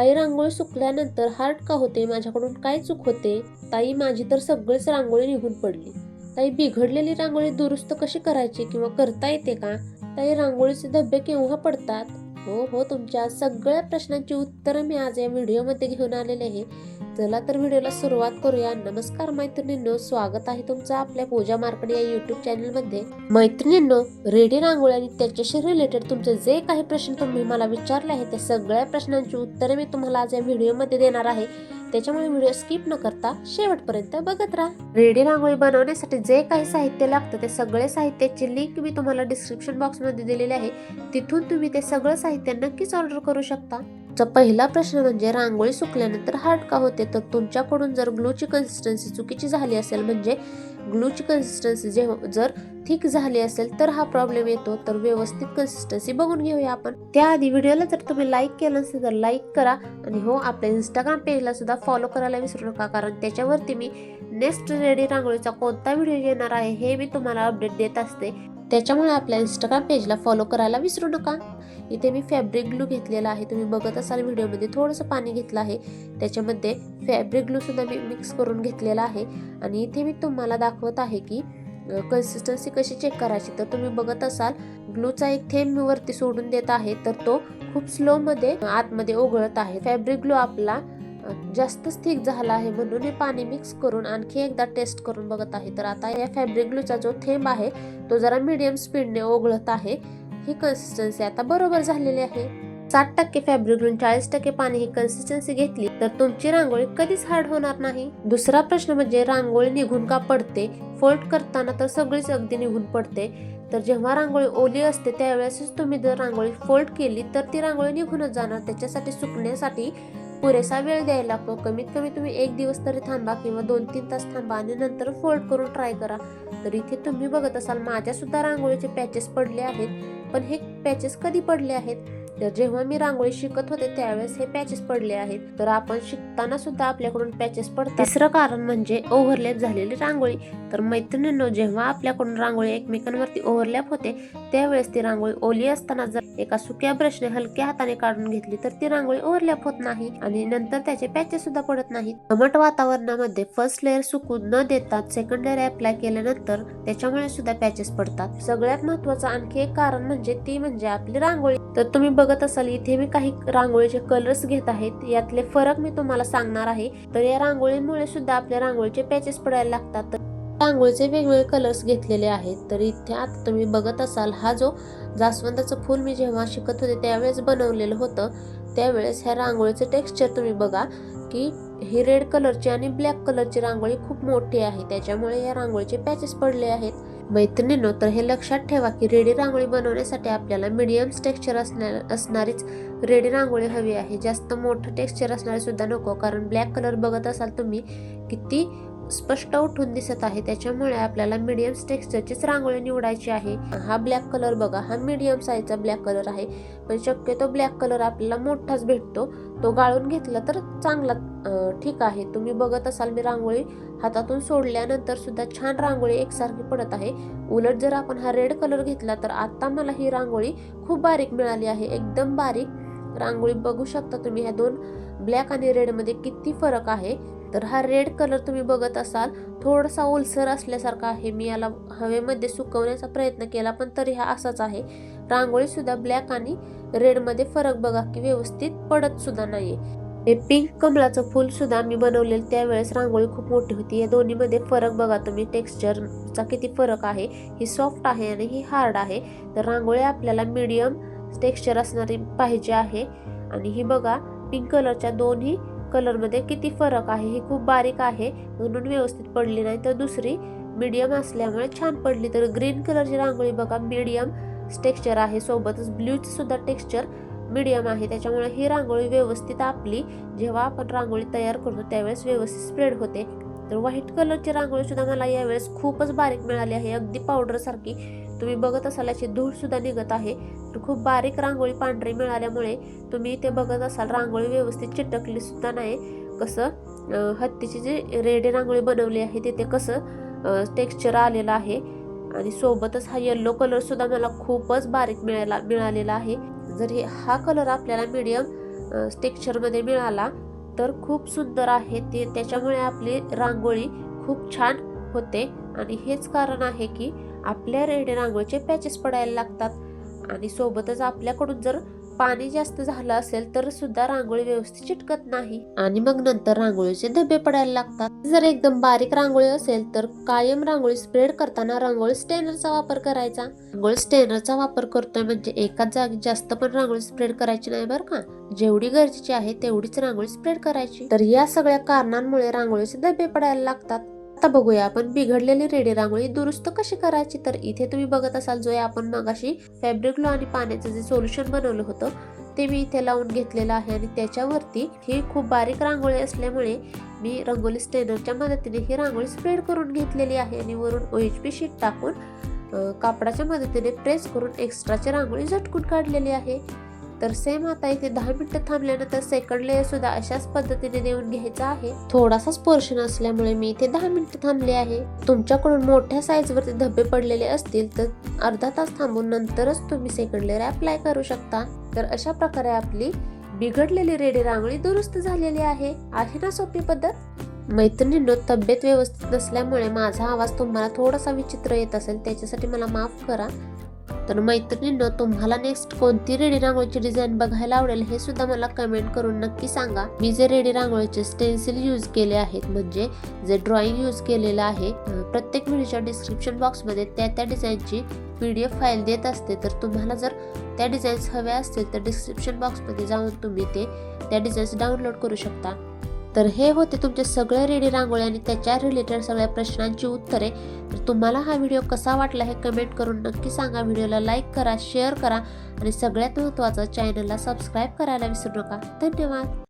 ताई रांगोळी सुकल्यानंतर हार्ट का होते माझ्याकडून काय चूक होते? ताई माझी तर सगळीच रांगोळी निघून पडली. ताई बिघडलेली रांगोळी दुरुस्त कशी करायची किंवा करता येते का? ताई रांगोळीचे धब्बे केव्हा पडतात? हो हो तुमच्या सगळ्या प्रश्नांची उत्तरं मी आज या व्हिडिओमध्ये घेऊन आलेले आहे. चला तर व्हिडिओला सुरुवात करूया. नमस्कार मैत्रिणींनो स्वागत आहे तुमचं आपल्या पूजा मार्कड या युट्यूब चॅनलमध्ये मैत्रिणींनो रेडी रांगोळी आणि त्याच्याशी रिलेटेड तुमचे जे काही प्रश्न तुम्ही मला विचारले आहेत त्या सगळ्या प्रश्नांची उत्तरे मी तुम्हाला आज या व्हिडिओमध्ये देणार आहे. त्याच्यामुळे व्हिडिओ स्किप न करता शेवटपर्यंत बघत राहा. रेडी रांगोळी बनवण्यासाठी जे काही साहित्य लागतं ते सगळे साहित्याची लिंक मी तुम्हाला डिस्क्रिप्शन बॉक्समध्ये दिलेली आहे. तिथून तुम्ही ते सगळं साहित्य नक्कीच ऑर्डर करू शकता. चा पहिला प्रश्न म्हणजे रांगोळी सुकल्यानंतर हार्ड का होते तर तुमच्याकडून जर ग्लूची कन्सिस्टन्सी चुकीची झाली असेल म्हणजे ग्लूची कन्सिस्टन्सी जे हो- जर थिक झाली असेल तर हा प्रॉब्लेम येतो. तर व्यवस्थित कन्सिस्टन्सी बघून घेऊया आपण. त्याआधी व्हिडिओला जर तुम्ही लाईक केलं नसेल तर लाईक करा. आणि हो आपल्या इंस्टाग्राम पेजला सुद्धा फॉलो करायला विसरू नका. कारण त्याच्यावरती मी नेक्स्ट रेडी रांगोळीचा कोणता व्हिडिओ येणार आहे हे मी तुम्हाला अपडेट देत असते. त्याच्यामुळे आपल्या इंस्टाग्राम पेजला फॉलो करायला विसरू नका. इथे मी फॅब्रिक ग्लू घेतलेला आहे. तुम्ही बघत असाल व्हिडिओमध्ये थोडंसं पाणी घेतलं आहे. त्याच्यामध्ये फॅब्रिक ग्लू सुद्धा मी मिक्स करून घेतलेला आहे. आणि इथे मी तुम्हाला दाखवत आहे की कन्सिस्टन्सी कशी चेक करायची तर तुम्ही बघत असाल ग्लूचा एक थेंब वरती सोडून देत आहे. तर तो खूप स्लोमध्ये आतमध्ये ओघळत आहे. फॅब्रिक ग्लू आपला जास्त जास्तच थिक झाला आहे म्हणून हे पाणी मिक्स करून आणखी एकदा टेस्ट करून बघत आहे. तर आता या फॅब्रिक ग्लूचा जो थेंब आहे तो जरा मीडियम स्पीडने ओघळत आहे. ही कन्सिस्टन्सी आता बरोबर झालेली आहे. साठ टक्के फॅब्रिक ग्लून चाळीस टक्के पाणी ही कन्सिस्टन्सी घेतली तर तुमची रांगोळी कधीच हार्ड होणार नाही. दुसरा प्रश्न म्हणजे रांगोळी निघून का पडते? फोल्ड करताना तर सगळीच अगदी निघून पडते. तर जेव्हा रांगोळी ओली असते त्यावेळेसच तुम्ही जर रांगोळी फोल्ड केली तर ती रांगोळी निघूनच जाणार. त्याच्यासाठी सुकण्यासाठी पुरेसा वेळ द्यायला लागतो कमीत कमी तुम्ही एक दिवस तरी थांबा किंवा दोन तीन तास थांबा आणि नंतर फोल्ड करून ट्राय करा. तर इथे तुम्ही बघत असाल माझ्या सुद्धा रांगोळीचे पॅचेस पडले आहेत. पण हे पॅचेस कधी पडले आहेत? तर जेव्हा मी रांगोळी शिकत होते त्यावेळेस हे पॅचेस पडले आहेत. तर आपण शिकताना सुद्धा आपल्याकडून पॅचेस पडतात. तिसरं कारण म्हणजे ओव्हरलॅप झालेली रांगोळी. तर मैत्रिणींनो जेव्हा आपल्याकडून रांगोळी एकमेकांवरती ओव्हरलॅप होते त्यावेळेस ती रांगोळी ओली असताना जर एका सुक्या ब्रशने हलक्या हाताने काढून घेतली तर ती रांगोळी ओव्हरलॅप होत नाही आणि नंतर त्याचे पॅचेस सुद्धा पडत नाहीत. दमट वातावरणामध्ये फर्स्ट लेअर सुकून न देता सेकंड लेअर अप्लाय केल्यानंतर त्याच्यामुळे सुद्धा पॅचेस पडतात. सगळ्यात महत्वाचं आणखी एक कारण म्हणजे ती म्हणजे आपली रांगोळी. तर तुम्ही बघत असाल इथे मी काही रांगोळीचे कलर्स घेत आहेत. यातले फरक मी तुम्हाला सांगणार आहे. तर या रांगोळीमुळे सुद्धा आपल्या रांगोळीचे पॅचेस पडायला लागतात. तर रांगोळीचे वेगवेगळे कलर्स घेतलेले आहेत. तर इथे आता तुम्ही बघत असाल हा जो जास्वंदाचं फूल मी जेव्हा शिकत होते त्यावेळेस बनवलेलं होतं त्यावेळेस ह्या रांगोळीचं टेक्स्चर तुम्ही बघा की ही रेड कलरची आणि ब्लॅक कलरची रांगोळी खूप मोठी आहे. त्याच्यामुळे या रांगोळीचे पॅचेस पडले आहेत. मैत्रिणींनो तर हे लक्षात ठेवा की रेडी रांगोळी बनवण्यासाठी आपल्याला मिडियम टेक्स्चर असणार असणारीच रेडी रांगोळी हवी आहे. जास्त मोठं टेक्स्चर असणारी सुद्धा नको कारण ब्लॅक कलर बघत असाल तुम्ही किती स्पष्ट उठून दिसत आहे. त्याच्यामुळे आपल्याला मीडियम टेक्स्चरचीच रांगोळी निवडायची आहे. हा ब्लॅक कलर बघा. हा मीडियम साईजचा ब्लॅक कलर आहे. पण शक्यतो ब्लॅक कलर आपल्याला मोठाच भेटतो. तो गाळून घेतला तर चांगला ठीक आहे. तुम्ही बघत असाल मी रांगोळी. हातातून सोडल्यानंतर सुद्धा छान रांगोळी एकसारखी पडत आहे. उलट जर आपण हा रेड कलर घेतला तर आत्ता मला ही रांगोळी खूप बारीक मिळाली आहे. एकदम बारीक. रांगोळी बघू शकता तुम्ही ह्या दोन ब्लॅक आणि रेडमध्ये किती फरक आहे. तर हा रेड कलर तुम्ही बघत असाल थोडासा ओलसर असल्यासारखा आहे. मी याला हवेमध्ये सुकवण्याचा प्रयत्न केला पण तरी हा असाच आहे. रांगोळी सुद्धा ब्लॅक आणि रेडमध्ये फरक बघा की व्यवस्थित पडत सुद्धा नाही हे पिंक कमळाचं फुल सुद्धा मी बनवलेलं त्यावेळेस रांगोळी खूप मोठी होती. या दोन्हीमध्ये फरक बघा तुम्ही. टेक्स्चरचा किती फरक आहे. ही सॉफ्ट आहे आणि ही हार्ड आहे. तर रांगोळी आपल्याला मीडियम टेक्स्चर असणारी पाहिजे आहे. आणि ही बघा पिंक कलरच्या दोन्ही कलरमध्ये किती फरक आहे ही खूप बारीक आहे म्हणून व्यवस्थित पडली नाही. तर दुसरी मीडियम असल्यामुळे छान पडली. तर ग्रीन कलरची रांगोळी बघा मीडियम टेक्स्चर आहे. सोबतच ब्ल्यूचं सुद्धा टेक्स्चर मीडियम आहे. त्याच्यामुळे ही रांगोळी व्यवस्थित आपली. जेव्हा आपण रांगोळी तयार करतो त्यावेळेस व्यवस्थित स्प्रेड होते. तर व्हाईट कलरची रांगोळी सुद्धा मला यावेळेस खूपच बारीक मिळाली आहे. अगदी पावडरसारखी तुम्ही बघत असाल याची धूळ सुद्धा निघत आहे. तर खूप बारीक रांगोळी पांढरी मिळाल्यामुळे तुम्ही ते बघत असाल रांगोळी व्यवस्थित चिटकली सुद्धा नाही. कसं हत्तीची जी रेडी रांगोळी बनवली आहे तिथे कसं टेक्स्चर आलेलं आहे. आणि सोबतच हा येल्लो कलर सुद्धा मला खूपच बारीक मिळाला मिळालेला आहे. जर हे हा कलर आपल्याला मीडियम टेक्स्चरमध्ये मिळाला तर खूप सुंदर आहे. ते त्याच्यामुळे आपली रांगोळी खूप छान होते. आणि हेच कारण आहे की आपल्या रेडी रांगोळीचे पॅचेस पडायला लागतात. आणि सोबतच आपल्याकडून जर पाणी जास्त झालं असेल तर सुद्धा रांगोळी व्यवस्थित चिटकत नाही. आणि मग नंतर रांगोळीचे धबे पडायला लागतात. जर एकदम बारीक रांगोळी असेल तर कायम रांगोळी स्प्रेड करताना रांगोळी स्टेनरचा वापर करायचा. रांगोळी स्टेनरचा वापर करतोय म्हणजे एकाच जागी जास्त पण रांगोळी स्प्रेड करायची नाही बरं का? जेवढी गरजेची आहे तेवढीच रांगोळी स्प्रेड करायची. तर या सगळ्या कारणांमुळे रांगोळीचे धबे पडायला लागतात. आता बघूया आपण बिघडलेली रेडी रांगोळी दुरुस्त कशी करायची? तर इथे तुम्ही बघत असाल जो आपण मगाशी फॅब्रिक ग्लो आणि पाण्याचं जे सोल्युशन बनवलं होतं ते मी इथे लावून घेतलेलं आहे आणि त्याच्यावरती ही खूप बारीक रांगोळी असल्यामुळे मी रंगोली स्टेनरच्या मदतीने ही रांगोळी स्प्रेड करून घेतलेली आहे आणि वरून ओ एच पी शीट टाकून कापडाच्या मदतीने प्रेस करून एक्स्ट्राची रांगोळी झटकून काढलेली आहे. तर सेम आता इथे दहा मिनिटं थांबल्यानंतर सेकंड लेअर सुद्धा अशाच पद्धतीने देऊन घ्यायचा आहे. थोडासाच पोर्शन असल्यामुळे मी इथे दहा मिनिटं थांबले आहे. तुमच्याकडून मोठ्या साईज वरती धब्बे पडलेले असतील तर अर्धा तास थांबून नंतरच तुम्ही सेकंड लेअर अप्लाय करू शकता. तर अशा प्रकारे आपली बिघडलेली रेडी रांगोळी दुरुस्त झालेली आहे. आहे ना सोपी पद्धत? मैत्रिणींनो तब्येत व्यवस्थित नसल्यामुळे माझा आवाज तुम्हाला थोडासा विचित्र येत असेल त्याच्यासाठी मला माफ करा. तर मैत्रिणींनो तुम्हाला नेक्स्ट कोणती रेडी रांगोळीची डिझाईन बघायला आवडेल हे सुद्धा मला कमेंट करून नक्की सांगा. मी जे रेडी रांगोळीचे स्टेन्सिल यूज केले आहेत म्हणजे जे ड्रॉइंग यूज केलेलं आहे प्रत्येक व्हिडिओच्या डिस्क्रिप्शन बॉक्समध्ये त्या त्या डिझाईनची पी डी एफ फाईल देत असते. तर तुम्हाला जर त्या डिझाईन्स हव्या असतील तर डिस्क्रिप्शन बॉक्समध्ये जाऊन तुम्ही ते त्या डिझाईन्स डाउनलोड करू शकता. तर हे होते तुमचे सगळे रेडी रांगोळी आणि त्याच्या रिलेटेड सगळ्या प्रश्नांची उत्तरे. तर तुम्हाला हा व्हिडिओ कसा वाटला हे कमेंट करून नक्की सांगा. व्हिडिओला लाईक करा शेअर करा आणि सगळ्यात महत्त्वाचं चॅनलला सबस्क्राईब करायला विसरू नका. धन्यवाद.